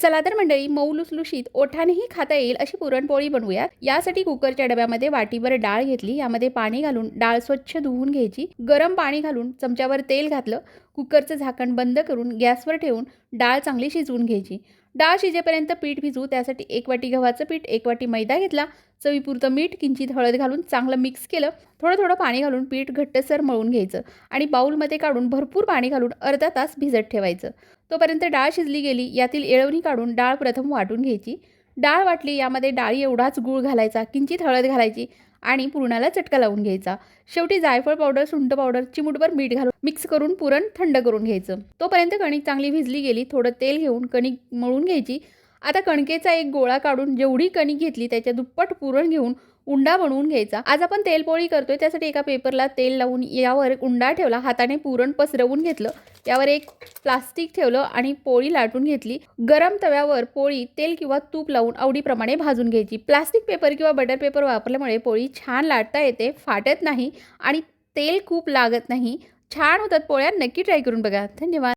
चला तर मंडळी मऊ लुसलुशीत ओठानेही खाता येईल अशी पुरणपोळी बनवूयात. यासाठी कुकरच्या डब्यामध्ये वाटीभर डाळ घेतली. यामध्ये पाणी घालून डाळ स्वच्छ धुवून घ्यायची. गरम पाणी घालून चमच्यावर तेल घातलं. कुकरचं झाकण बंद करून गॅसवर ठेवून डाळ चांगली शिजवून घ्यायची. डाळ शिजेपर्यंत पीठ भिजवू त्यासाठी एक वाटी गव्हाचं पीठ एक वाटी मैदा घेतला चवीपुरतं मीठ किंचित हळद घालून चांगलं मिक्स केलं थोडं थोडं पाणी घालून पीठ घट्टसर मळून घ्यायचं आणि बाऊलमध्ये काढून भरपूर पाणी घालून अर्धा तास भिजत ठेवायचं. तोपर्यंत डाळ शिजली गेली यातील येळवणी काढून डाळ प्रथम वाटून घ्यायची. डाळ वाटली यामध्ये डाळी एवढाच गूळ घालायचा किंचित हळद घालायची आणि पुरणाला चटका लावून घ्यायचा. शेवटी जायफळ पावडर सुंठ पावडर चिमूटभर मीठ घालून मिक्स करून पुरण थंड करून घ्यायचं. तोपर्यंत कणिक चांगली भिजली गेली थोडं तेल घेऊन कणिक मळून घ्यायची. आता कणकेचा एक गोळा काढून जेवढी कणिक घेतली त्याच्या दुप्पट पुरण घेऊन उंडा बनवून घ्यायचा. आज आपण तेलपोळी करतोय त्यासाठी एका पेपरला तेल लावून यावर उंडा ठेवला. हाताने पुरण पसरवून घेतलं. यावर एक प्लास्टिक ठेवलं आणि पोळी लाटून घेतली. गरम तव्यावर पोळी तेल किंवा तूप लावून आवडीप्रमाणे भाजून घ्यायची. प्लास्टिक पेपर किंवा बटर पेपर वापरल्यामुळे पोळी छान लाटता येते फाटत नाही आणि तेल खूप लागत नाही. छान होतात पोळ्या. नक्की ट्राय करून बघा. धन्यवाद.